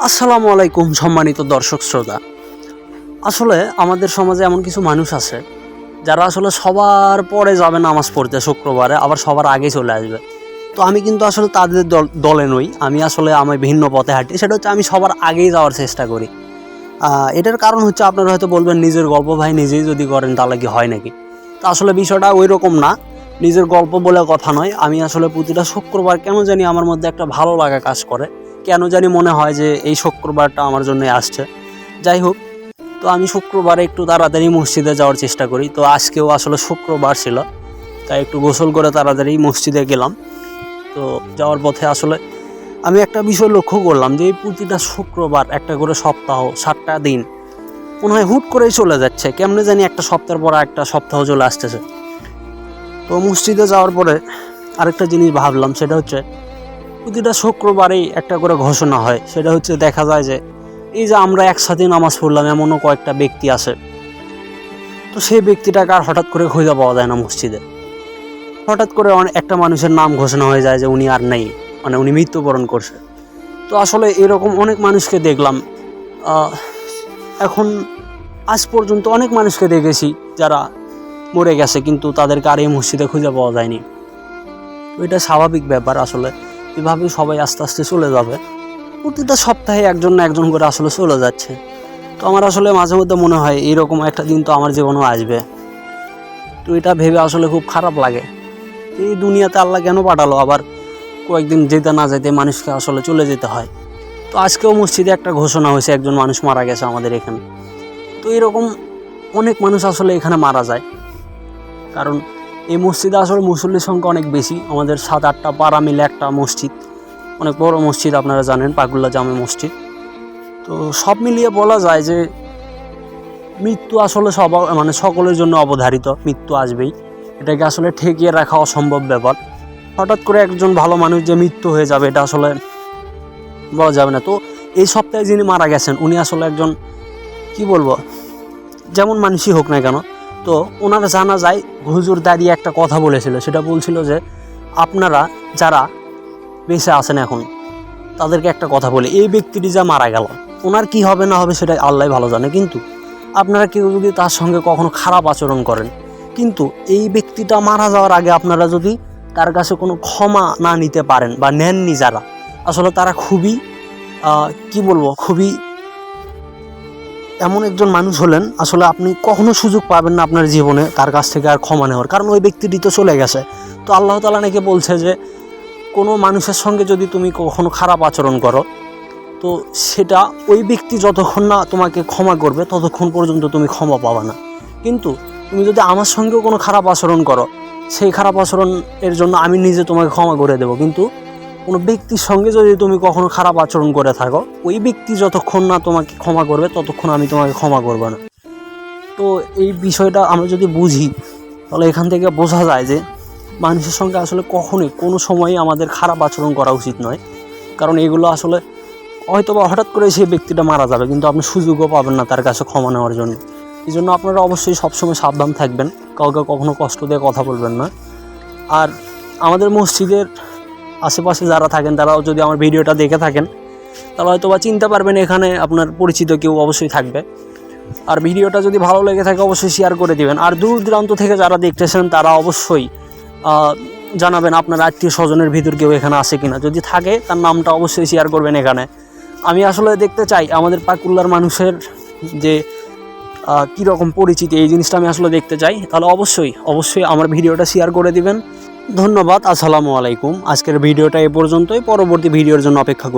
আসসালামু আলাইকুম, সম্মানিত দর্শক শ্রোতা। আসলে আমাদের সমাজে এমন কিছু মানুষ আছে, যারা আসলে সবার পরে যাবে নামাজ পড়তে শুক্রবারে, আবার সবার আগে চলে আসবে। তো আমি কিন্তু আসলে তাদের দল- নই, আমি আসলে আমি ভিন্ন পথে হাঁটি, সেটা হচ্ছে আমি সবার আগেই যাওয়ার চেষ্টা করি। এটার কারণ হচ্ছে আপনারা হয়তো বলবেন, নিজের গল্প ভাই নিজেই যদি করেন তাহলে কি হয় নাকি? তো আসলে বিষয়টা ওই রকম না, নিজের গল্প বলে কথা নয়, আমি আসলে প্রতিটা শুক্রবার কেন জানি আমার মধ্যে একটা ভালো লাগা কাজ করে। কেন জানি মনে হয় যে এই শুক্রবারটা আমার জন্য আসছে। যাই হোক, তো আমি শুক্রবারে একটু তাড়াতাড়ি মসজিদে যাওয়ার চেষ্টা করি। তো আজকেও আসলে শুক্রবার ছিল, তাই একটু গোসল করে তাড়াতাড়ি মসজিদে গেলাম। তো যাওয়ার পথে আসলে আমি একটা বিষয় লক্ষ্য করলাম যে এই প্রতিটা শুক্রবার একটা করে সপ্তাহ, সাতটা দিন, মনে হয় হুট করেই চলে যাচ্ছে। কেমনে জানি একটা সপ্তাহের পর একটা সপ্তাহ চলে আসতেছে। তো মসজিদে যাওয়ার পরে আরেকটা জিনিস ভাবলাম, সেটা হচ্ছে প্রতিটা শুক্রবারেই একটা করে ঘোষণা হয়। সেটা হচ্ছে দেখা যায় যে, এই যে আমরা একসাথে নামাজ পড়লাম, এমনও কয়েকটা ব্যক্তি আছে। তো সেই ব্যক্তিটাকে আর হঠাৎ করে খুঁজে পাওয়া যায় না মসজিদে। হঠাৎ করে একটা মানুষের নাম ঘোষণা হয়ে যায় যে উনি আর নেই। মানে উনি মৃত্যুবরণ করছে। তো আসলে এরকম অনেক মানুষকে দেখলাম। এখন আজ পর্যন্ত অনেক মানুষকে দেখেছি যারা মরে গেছে, কিন্তু তাদেরকে আর এই মসজিদে খুঁজে পাওয়া যায়নি। এটা স্বাভাবিক ব্যাপার আসলে। এভাবে সবাই আস্তে আস্তে চলে যাবে। প্রতিটা সপ্তাহে একজন না একজন করে আসলে চলে যাচ্ছে। তো আমার আসলে মাঝে মধ্যে মনে হয় এরকম একটা দিন তো আমার জীবনেও আসবে। তো এটা ভেবে আসলে খুব খারাপ লাগে। এই দুনিয়াতে আল্লাহ কেন পাঠালো? আবার কয়েকদিন যেতে না যেতে মানুষকে আসলে চলে যেতে হয়। তো আজকেও মসজিদে একটা ঘোষণা হয়েছে, একজন মানুষ মারা গেছে আমাদের এখানে। তো এরকম অনেক মানুষ আসলে এখানে মারা যায়। কারণ এই মসজিদে আসলে মুসল্লির সংখ্যা অনেক বেশি। আমাদের সাত, আটটা পাড়া মিলে একটা মসজিদ। অনেক বড় মসজিদ আপনারা জানেন, পাকুল্লা জামে মসজিদ। তো সব মিলিয়ে বলা যায় যে, মৃত্যু আসলে সব মানে সকলের জন্য অবধারিত, মৃত্যু আসবেই। এটাকে আসলে ঠেকিয়ে রাখা অসম্ভব ব্যাপার। হঠাৎ করে একজন ভালো মানুষ যে মৃত্যু হয়ে যাবে, এটা আসলে বলা যাবে না। তো এই সপ্তাহে যিনি মারা গেছেন, উনি আসলে একজন, কি বলব, যেমন মানুষই হোক না কেন তো ওনার জানা যায় হুজুর দাঁড়িয়ে একটা কথা বলেছিল। সেটা বলছিল যে, আপনারা যারা বেঁচে আছেন এখন, তাদেরকে একটা কথা বলে। এই ব্যক্তিটি যা মারা গেল, ওনার কি হবে না হবে সেটা আল্লাহ ভালো জানে। কিন্তু আপনারা কেউ যদি তার সঙ্গে কখনো খারাপ আচরণ করেন, কিন্তু এই ব্যক্তিটা মারা যাওয়ার আগে আপনারা যদি তার কাছে কোনো ক্ষমা না নিতে পারেন বা নেননি যারা, আসলে তারা খুবই কি বলব, খুবই এমন একজন মানুষ হলেন, আসলে আপনি কখনো সুযোগ পাবেন না আপনার জীবনে তার কাছ থেকে আর ক্ষমা নেওয়ার, কারণ ওই ব্যক্তিটি তো চলে গেছে। তো আল্লাহ তালা নাকি বলছে যে, কোনো মানুষের সঙ্গে যদি তুমি কখনো খারাপ আচরণ করো, তো সেটা ওই ব্যক্তি যতক্ষণ না তোমাকে ক্ষমা করবে, ততক্ষণ পর্যন্ত তুমি ক্ষমা পাবা না। কিন্তু তুমি যদি আমার সঙ্গেও কোনো খারাপ আচরণ করো, সেই খারাপ আচরণ এর জন্য আমি নিজে তোমাকে ক্ষমা করে দেবো। কিন্তু কোনো ব্যক্তির সঙ্গে যদি তুমি কখনো খারাপ আচরণ করে থাকো, ওই ব্যক্তি যতক্ষণ না তোমাকে ক্ষমা করবে, ততক্ষণ আমি তোমাকে ক্ষমা করব না। তো এই বিষয়টা আমরা যদি বুঝি, তাহলে এখান থেকে বোঝা যায় যে মানুষের সঙ্গে আসলে কখনোই কোনো সময়ই আমাদের খারাপ আচরণ করা উচিত নয়। কারণ এগুলো আসলে হয়তো বা হঠাৎ করে সেই ব্যক্তিটা মারা যাবে, কিন্তু আপনি সুযোগও পাবেন না তার কাছে ক্ষমা নেওয়ার জন্য। এই জন্য আপনারা অবশ্যই সবসময় সাবধান থাকবেন, কাউকে কখনো কষ্ট দিয়ে কথা বলবেন না। আর আমাদের মসজিদের আশেপাশে যারা থাকেন, তারাও যদি আমার ভিডিওটা দেখে থাকেন তাহলে হয়তো বা চিনতে পারবেন এখানে আপনার পরিচিত কেউ অবশ্যই থাকবে। আর ভিডিওটা যদি ভালো লেগে থাকে, অবশ্যই শেয়ার করে দিবেন। আর দূর দূরান্ত থেকে যারা দেখতেছেন, তারা অবশ্যই জানাবেন আপনার আত্মীয় স্বজনের ভিতর কেউ এখানে আছে কিনা। যদি থাকে, তার নামটা অবশ্যই শেয়ার করবেন এখানে। আমি আসলে দেখতে চাই, আমাদের পাকুল্লার মানুষের যে কীরকম পরিচিতি, এই জিনিসটা আমি আসলে দেখতে চাই। তাহলে অবশ্যই অবশ্যই আমার ভিডিওটা শেয়ার করে দিবেন। ধন্যবাদ আসসালামু আলাইকুম। আজকের ভিডিওটা এ পর্যন্তই। পরবর্তী ভিডিওর জন্য অপেক্ষা